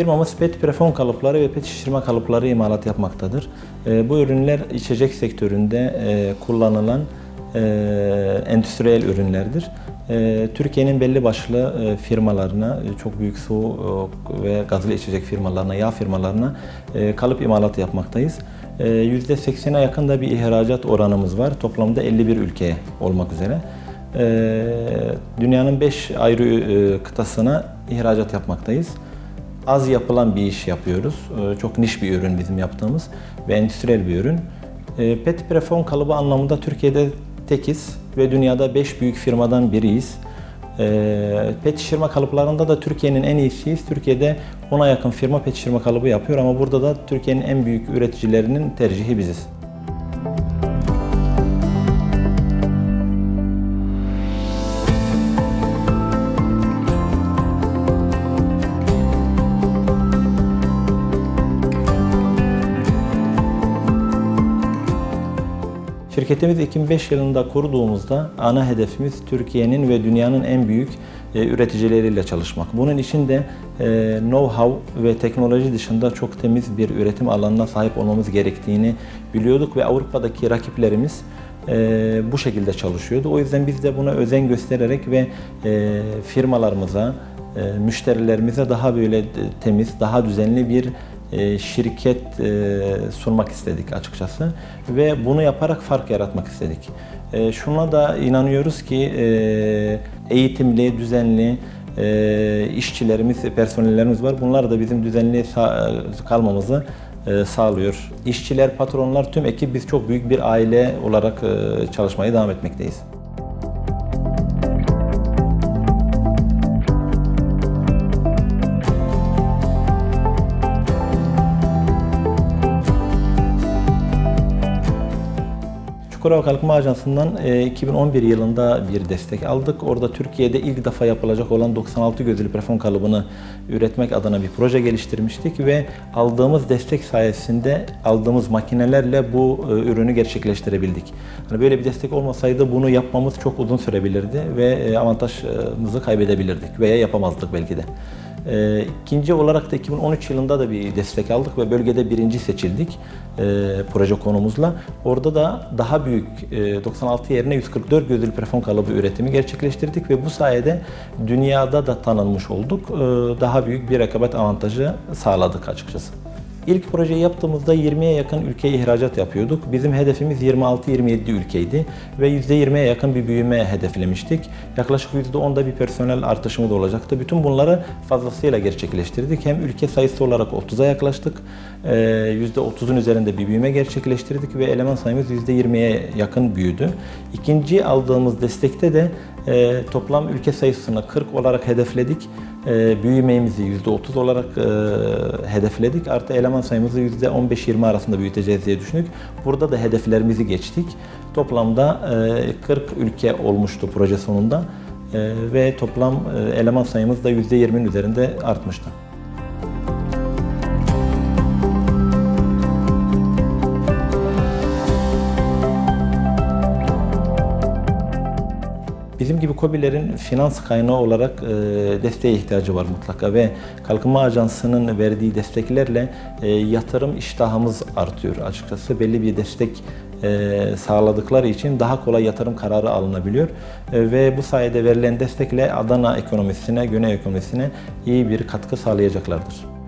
Firmamız pet prefon kalıpları ve pet şişirme kalıpları imalat yapmaktadır. E, bu ürünler içecek sektöründe e, kullanılan e, endüstriyel ürünlerdir. Türkiye'nin belli başlı firmalarına, çok büyük su ve gazlı içecek firmalarına, yağ firmalarına kalıp imalatı yapmaktayız. E, %80'e yakın da bir ihracat oranımız var. Toplamda 51 ülkeye olmak üzere. Dünyanın 5 ayrı kıtasına ihracat yapmaktayız az yapılan bir iş yapıyoruz. Ee, Çok niş bir ürün bizim yaptığımız ve endüstriyel bir ürün. Ee, Pet Prefon kalıbı anlamında Türkiye'de tekiz ve dünyada 5 büyük firmadan biriyiz. Ee, Pet şişirme kalıplarında da Türkiye'nin en iyisiyiz. Türkiye'de 10'a yakın firma pet şişirme kalıbı yapıyor ama burada da Türkiye'nin en büyük üreticilerinin tercihi biziz. Şirketimiz 2005 yılında kurduğumuzda ana hedefimiz Türkiye'nin ve dünyanın en büyük e, üreticileriyle çalışmak. Bunun için de e, know-how ve teknoloji dışında çok temiz bir üretim alanına sahip olmamız gerektiğini biliyorduk ve Avrupa'daki rakiplerimiz e, bu şekilde çalışıyordu. O yüzden biz de buna özen göstererek ve firmalarımıza, müşterilerimize daha böyle temiz, daha düzenli bir şirket e, sunmak istedik açıkçası ve bunu yaparak fark yaratmak istedik. E, Şuna da inanıyoruz ki e, eğitimli, düzenli e, işçilerimiz, personellerimiz var. Bunlar da bizim düzenli kalmamızı e, sağlıyor. İşçiler, patronlar, tüm ekip biz çok büyük bir aile olarak e, çalışmaya devam etmekteyiz. Çukurova Kalkınma Ajansı'ndan e, 2011 yılında bir destek aldık. Orada Türkiye'de ilk defa yapılacak olan 96 gözlü prefon kalıbını üretmek adına bir proje geliştirmiştik ve aldığımız destek sayesinde aldığımız makinelerle bu e, ürünü gerçekleştirebildik. Hani böyle bir destek olmasaydı bunu yapmamız çok uzun sürebilirdi ve e, avantajımızı kaybedebilirdik veya yapamazdık belki de. E, ikinci olarak da 2013 yılında da bir destek aldık ve bölgede birinci seçildik e, proje konumuzla. Orada da daha büyük e, 96 yerine 144 gözlü prefon kalıbı üretimi gerçekleştirdik ve bu sayede dünyada da tanınmış olduk. E, daha büyük bir rekabet avantajı sağladık açıkçası. İlk projeyi yaptığımızda 20'ye yakın ülkeye ihracat yapıyorduk. Bizim hedefimiz 26-27 ülkeydi ve %20'ye yakın bir büyüme hedeflemiştik. Yaklaşık %10'da bir personel artışımız olacaktı. Bütün bunları fazlasıyla gerçekleştirdik. Hem ülke sayısı olarak 30'a yaklaştık. Ee, %30'un üzerinde bir büyüme gerçekleştirdik ve eleman sayımız %20'ye yakın büyüdü. İkinci aldığımız destekte de e, toplam ülke sayısını 40 olarak hedefledik. E, büyümemizi %30 olarak e, hedefledik. Artı eleman sayımızı %15-20 arasında büyüteceğiz diye düşündük. Burada da hedeflerimizi geçtik. Toplamda e, 40 ülke olmuştu proje sonunda E, ve toplam e, eleman sayımız da %20'nin üzerinde artmıştı. Bizim gibi KOBİ'lerin finans kaynağı olarak e, desteğe ihtiyacı var mutlaka ve Kalkınma Ajansı'nın verdiği desteklerle e, yatırım iştahımız artıyor açıkçası. Belli bir destek e, sağladıkları için daha kolay yatırım kararı alınabiliyor E, ve bu sayede verilen destekle Adana ekonomisine, Güney ekonomisine iyi bir katkı sağlayacaklardır.